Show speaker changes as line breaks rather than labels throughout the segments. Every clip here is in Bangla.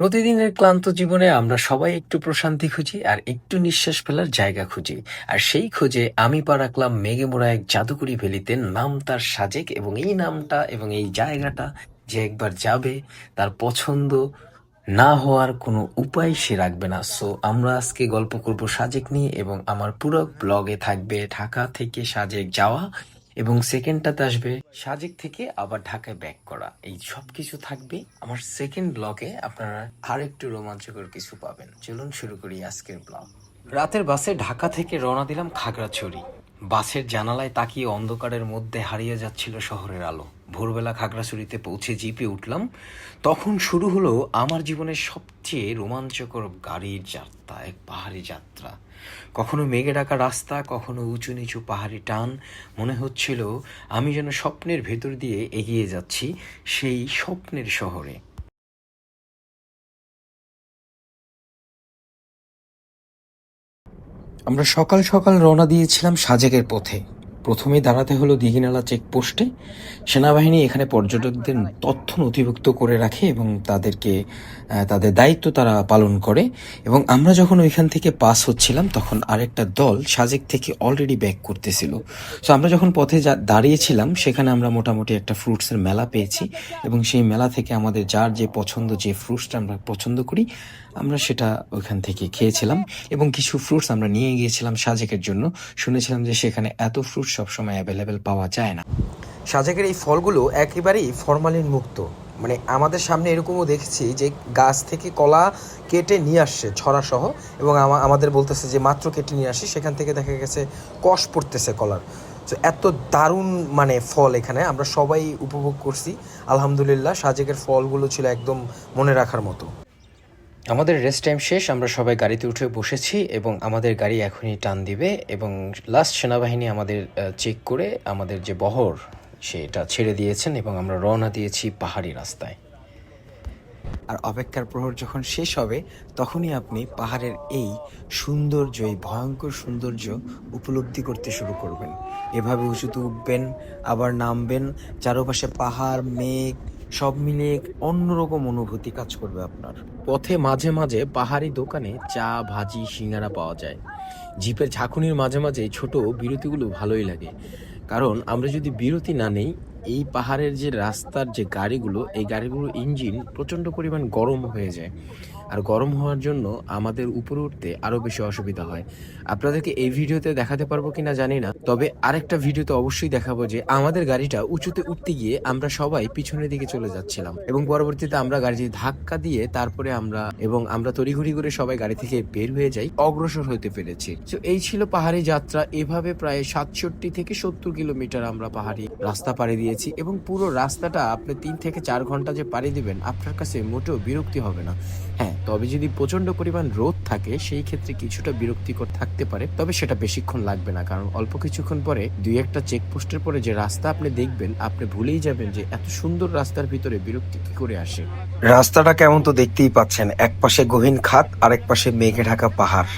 প্রতিদিনের ক্লান্ত জীবনে আমরা সবাই একটু প্রশান্তি খুঁজি আর একটু নিঃশ্বাস ফেলার জায়গা খুঁজি। আর সেই খোঁজে আমি পা রাখলাম মেঘে মোড়া এক জাদুকরি ভ্যালিতে নাম তার সাজেক এবং এই নামটা এবং এই জায়গাটা যে একবার যাবে, তার পছন্দ না হওয়ার কোনো উপায় সে রাখবে না। সো আমরা আজকে গল্প করব সাজেক নিয়ে এবং আমার পুরো ব্লগে থাকবে ঢাকা থেকে সাজেক যাওয়া। এবং সেকেন্ডটাতে আসবে সাজেক থেকে আবার ঢাকায় ব্যাক করা। এই সব কিছু থাকবে। আমার সেকেন্ড ব্লকে আপনারা আর একটু রোমাঞ্চকর কিছু পাবেন। চলুন শুরু করি আজকের ব্লগ রাতের বাসে ঢাকা থেকে রওনা দিলাম খাগড়াছড়ি। বাসের জানালায় তাকিয়ে অন্ধকারের মধ্যে হারিয়ে যাচ্ছিল শহরের আলো। ভোরবেলা খাগড়াছড়িতে পৌঁছে জিপে উঠলাম, তখন শুরু হলো আমার জীবনের সবচেয়ে রোমাঞ্চকর গাড়ির যাত্রা, এক পাহাড়ি যাত্রা। কখনো মেঘে ডাকা রাস্তা, কখনো উঁচু নিচু পাহাড়ি টান, মনে হচ্ছিল আমি যেন স্বপ্নের ভেতর দিয়ে এগিয়ে যাচ্ছি সেই স্বপ্নের শহরে। আমরা সকাল সকাল রওনা দিয়েছিলাম সাজেকের পথে। প্রথমেই দাঁড়াতে হলো দিঘিনালা চেকপোস্টে সেনাবাহিনী এখানে পর্যটকদের তথ্য নথিভুক্ত করে রাখে এবং তাদেরকে তাদের দায়িত্ব তারা পালন করে। এবং আমরা যখন ওইখান থেকে পাস হচ্ছিলাম, তখন আরেকটা দল সাজেক থেকে অলরেডি ব্যাক করতেছিল। সো আমরা যখন পথে দাঁড়িয়েছিলাম, সেখানে আমরা মোটামুটি একটা ফ্রুটসের মেলা পেয়েছি। এবং সেই মেলা থেকে আমাদের যার যে পছন্দ, যে ফ্রুটসটা আমরা পছন্দ করি আমরা সেটা ওইখান থেকে খেয়েছিলাম এবং কিছু ফ্রুটস আমরা নিয়ে গিয়েছিলাম সাজেকের জন্য। শুনেছিলাম যে সেখানে এত ফ্রুট সবসময় অ্যাভেলেবেল পাওয়া যায় না। সাজেকের এই ফলগুলো একেবারেই ফরমালিন মুক্ত। মানে আমাদের সামনে এরকমও দেখেছি যে গাছ থেকে কলা কেটে নিয়ে আসছে ছড়া সহ এবং আমাদের বলতেছে যে মাত্র কেটে নিয়ে আসি, সেখান থেকে দেখা গেছে কষ পড়তেছে কলার। তো এত দারুণ মানে ফল এখানে, আমরা সবাই উপভোগ করছি। আলহামদুলিল্লাহ, সাজেকের ফলগুলো ছিল একদম মনে রাখার মতো। আমাদের রেস্ট টাইম শেষ, আমরা সবাই গাড়িতে উঠে বসেছি এবং আমাদের গাড়ি এখনই টান দিবে এবং লাস্ট সেনাবাহিনী আমাদের চেক করে আমাদের যে বহর, সেটা ছেড়ে দিয়েছেন এবং আমরা রওনা দিয়েছি পাহাড়ি রাস্তায়। আর অপেক্ষার প্রহর যখন শেষ হবে, তখনই আপনি পাহাড়ের এই সৌন্দর্য, এই ভয়ঙ্কর সৌন্দর্য উপলব্ধি করতে শুরু করবেন। এভাবে উঁচুতে উঠবেন, আবার নামবেন, চারপাশে পাহাড়, মেঘ, সব এক অন্যরকম অনুভূতি কাজ করবে আপনার। পথে মাঝে মাঝে পাহাড়ি দোকানে চা, ভাজি, সিঙ্গারা পাওয়া যায়। জিপের ঝাঁকুনির মাঝে মাঝে ছোট বিরতিগুলো ভালোই লাগে। কারণ আমরা যদি বিরতি না নেই এই পাহাড়ের যে রাস্তার যে গাড়িগুলো, এই গাড়িগুলোর ইঞ্জিন প্রচণ্ড পরিমাণ গরম হয়ে যায়। আর গরম হওয়ার জন্য আমাদের উপরে উঠতে আরও বেশি অসুবিধা হয়। আপনাদেরকে এই ভিডিওতে দেখাতে পারব কিনা জানি না, তবে আরেকটা ভিডিওতে অবশ্যই দেখাবো যে আমাদের গাড়িটা উঁচুতে উঠতে গিয়ে আমরা সবাই পিছনের দিকে চলে যাচ্ছিলাম এবং পরবর্তীতে আমরা গাড়িটি ধাক্কা দিয়ে তারপরে আমরা এবং আমরা তড়িঘড়ি করে সবাই গাড়ি থেকে বের হয়ে যাই, অগ্রসর হতে পেরেছি। তো এই ছিল পাহাড়ি যাত্রা, এভাবে প্রায় সাতষট্টি থেকে সত্তর কিলোমিটার আমরা পাহাড়ি রাস্তা পাড়ি দিয়েছি এবং পুরো রাস্তাটা আপনি তিন থেকে চার ঘণ্টা যে পাড়ি দিবেন, আপনার কাছে মোটেও বিরক্তি হবে না। হ্যাঁ তবে যদি প্রচণ্ড পরিমাণ রোদ থাকে, সেই ক্ষেত্রে কিছুটা বিরক্তিকর থাকতে পারে, তবে সেটা বেশিক্ষণ লাগবে না, কারণ অল্প কিছুক্ষণ পরে দুই একটা চেকপোস্টের পরে যে রাস্তা আপনি দেখবেন, আপনি ভুলেই যাবেন যে এত সুন্দর রাস্তার ভিতরে বিরক্তি কি করে আসে।
রাস্তাটা কেমন তো দেখতেই পাচ্ছেন, এক পাশে গহীন খাত, আরেক পাশে মেঘে ঢাকা পাহাড়।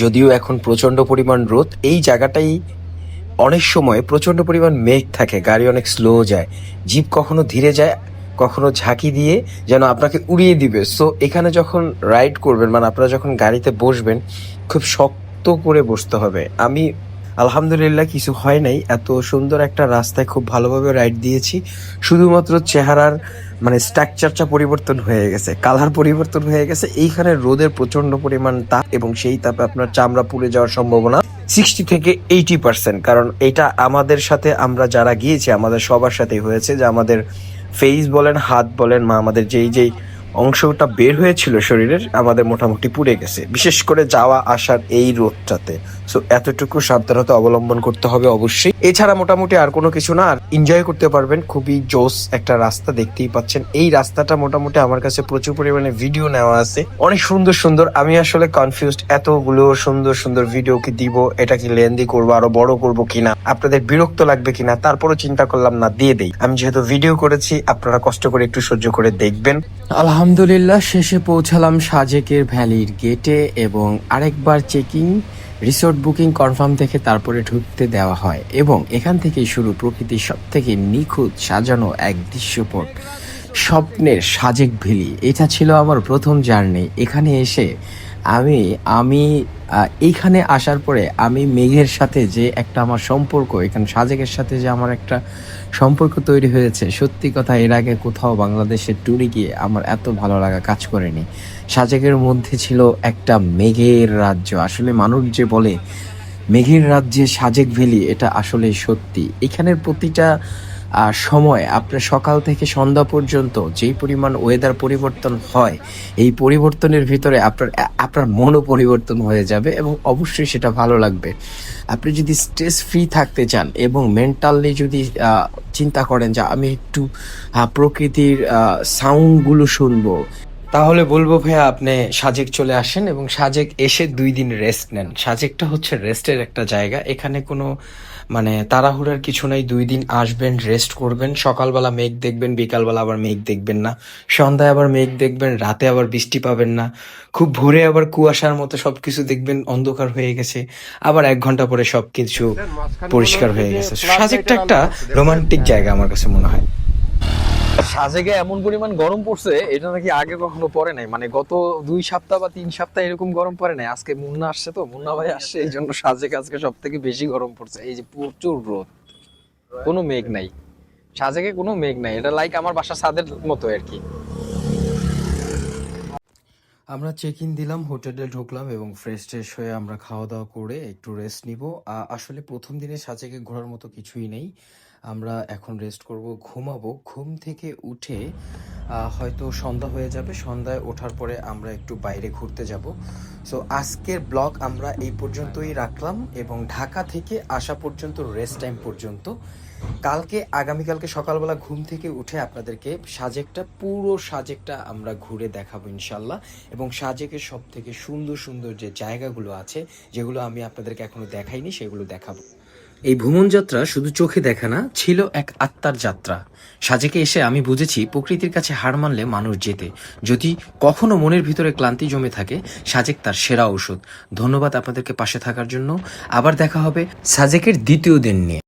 যদিও এখন প্রচণ্ড পরিমাণ রোদ, এই জায়গাটাই অনেক সময় প্রচণ্ড পরিমাণ মেঘ থাকে, গাড়ি অনেক স্লো যায়, জিপ কখনো ধীরে যায়, কখনো ঝাঁকি দিয়ে যেন আপনাকে উড়িয়ে দিবে। সো এখানে যখন রাইড করবেন মানে আপনারা যখন গাড়িতে বসবেন, খুব শক্ত করে বসতে হবে। আমি আলহামদুলিল্লাহ কিছু হয় নাই, এত সুন্দর একটা রাস্তায় খুব ভালোভাবে রাইড দিয়েছি। শুধুমাত্র চেহারার মানে স্ট্রাকচারটা পরিবর্তন হয়ে গেছে কালার পরিবর্তন হয়ে গেছে। এইখানে রোদের প্রচণ্ড পরিমাণ তাপ এবং সেই তাপে আপনার চামড়া পুড়ে যাওয়ার সম্ভাবনা। সিক্সটি থেকে এইটি পার্সেন্ট। কারণ এটা আমাদের সাথে আমরা যারা গিয়েছি, আমাদের সবার সাথেই হয়েছে যে আমাদের ফেস বলেন, হাত বলেন মা আমাদের যেই যেই অংশটা বের হয়েছিল শরীরের, আমাদের মোটামুটি পুড়ে গেছে। বিশেষ করে যাওয়া, আসার এই রোদটাতে। সো এতটুকু সাবধানতা অবলম্বন করতে হবে অবশ্যই। এছাড়া মোটামুটি আর কোনো কিছু না, আর এনজয় করতে পারবেন। খুবই জোস একটা রাস্তা দেখতেই পাচ্ছেন। এই রাস্তাটা মোটামুটি আমার কাছে প্রচুর পরিমাণে ভিডিও নেওয়া আছে। অনেক সুন্দর সুন্দর। আমি আসলে কনফিউজড এতগুলো সুন্দর সুন্দর ভিডিও কি দিব? এটা কি লেন্দি করব? আরও বড় করব কিনা? আপনাদের বিরক্ত লাগবে কিনা? তারপরও চিন্তা করলাম, না, দিয়ে দেই। আমি যেহেতু ভিডিও করেছি, আপনারা কষ্ট করে একটু সহ্য করে দেখবেন।
আলহামদুলিল্লাহ, শেষে পৌঁছালাম সাজেকের ভ্যালির গেটে এবং আরেকবার চেকিং রিসোর্ট বুকিং কনফার্ম থেকে তারপরে ঢুকতে দেওয়া হয় এবং এখান থেকে শুরু প্রকৃতির সব থেকে নিখুঁত সাজানো এক দৃশ্যপট,
স্বপ্নের সাজেক ভ্যালি এটা ছিল আমার প্রথম জার্নি। এখানে এসে আমি আমি এইখানে আসার পরে আমি মেঘের সাথে যে একটা আমার সম্পর্ক, এখানে সাজেকের সাথে যে আমার একটা সম্পর্ক তৈরি হয়েছে, সত্যি কথা এর আগে কোথাও বাংলাদেশের ট্যুরে গিয়ে আমার এত ভালো লাগা কাজ করেনি। সাজেকের মধ্যে ছিল একটা মেঘের রাজ্য। আসলে মানুষ যে বলে, মেঘের রাজ্যে সাজেক ভ্যালি, এটা আসলে সত্যি। এখানের প্রতিটা সময়, আপনার সকাল থেকে সন্ধ্যা পর্যন্ত যেই পরিমাণ ওয়েদার পরিবর্তন হয়, এই পরিবর্তনের ভিতরে আপনার আপনার মনও পরিবর্তন হয়ে যাবে এবং অবশ্যই সেটা ভালো লাগবে। আপনি যদি স্ট্রেস ফ্রি থাকতে চান এবং মেন্টালি যদি চিন্তা করেন যে আমি একটু প্রকৃতির সাউন্ডগুলো শুনব তাহলে বলব ভাইয়া আপনি সাজেক চলে আসেন এবং সাজেক এসে দুই দিন রেস্ট নেন। সাজেকটা হচ্ছে রেস্টের একটা জায়গা। এখানে কোনো মানে তাড়াহুড়ার কিছু নাই। দুই দিন আসবেন রেস্ট করবেন। সকালবেলা মেঘ দেখবেন বিকালবেলা আবার মেঘ দেখবেন না। সন্ধ্যায় আবার মেঘ দেখবেন রাতে আবার বৃষ্টি পাবেন না। খুব ভোরে আবার কুয়াশার মতো সবকিছু দেখবেন অন্ধকার হয়ে গেছে। আবার এক ঘণ্টা পরে সবকিছু পরিষ্কার হয়ে গেছে। সাজেকটা একটা রোমান্টিক জায়গা আমার কাছে মনে হয়।
সাজেকে এমন পরিমাণ গরম পড়ছে, এটা নাকি আগে কখনো পড়ে নাই? মানে গত দুই সপ্তাহ বা তিন সপ্তাহ এরকম গরম পড়ে নাই। আজকে মুন্না আসছে তো, মুন্না ভাই আসছে, এই জন্য সাজেক আজকে সব থেকে বেশি গরম পড়ছে। এই যে প্রচুর রোদ। কোনো মেঘ নাই। সাজেকে কোনো মেঘ নাই। এটা লাইক আমার বাসা ছাদের মতো আর কি।
আমরা চেক ইন দিলাম হোটেলে ঢুকলাম এবং ফ্রেশ ট্রেশ হয়ে আমরা খাওয়া দাওয়া করে একটু রেস্ট নিব। আসলে প্রথম দিনে সাজেকে ঘোরার মতো কিছুই নেই। আমরা এখন রেস্ট করব, ঘুমাবো। ঘুম থেকে উঠে হয়তো সন্ধ্যা হয়ে যাবে। সন্ধ্যায় ওঠার পরে আমরা একটু বাইরে ঘুরতে যাব। সো আজকের ব্লগ আমরা এই পর্যন্তই রাখলাম এবং ঢাকা থেকে আসা পর্যন্ত রেস্ট টাইম পর্যন্ত, কালকে, আগামীকালকে সকালবেলা ঘুম থেকে উঠে আপনাদেরকে সাজেকটা, পুরো সাজেকটা আমরা ঘুরে দেখাবো ইনশাল্লাহ। এবং সাজেকের সব থেকে সুন্দর সুন্দর যে জায়গাগুলো আছে, যেগুলো আমি আপনাদেরকে এখনও দেখাইনি, সেগুলো দেখাবো। এই ভ্রমণ যাত্রা শুধু চোখে দেখা না, ছিল এক আত্মার যাত্রা। সাজেকে এসে আমি বুঝেছি, প্রকৃতির কাছে হার মানলে মানুষ যেতে যদি কখনো মনের ভিতরে ক্লান্তি জমে থাকে, সাজেক তার সেরা ওষুধ ধন্যবাদ আপনাদেরকে পাশে থাকার জন্য। আবার দেখা হবে সাজেকের দ্বিতীয় দিন নিয়ে।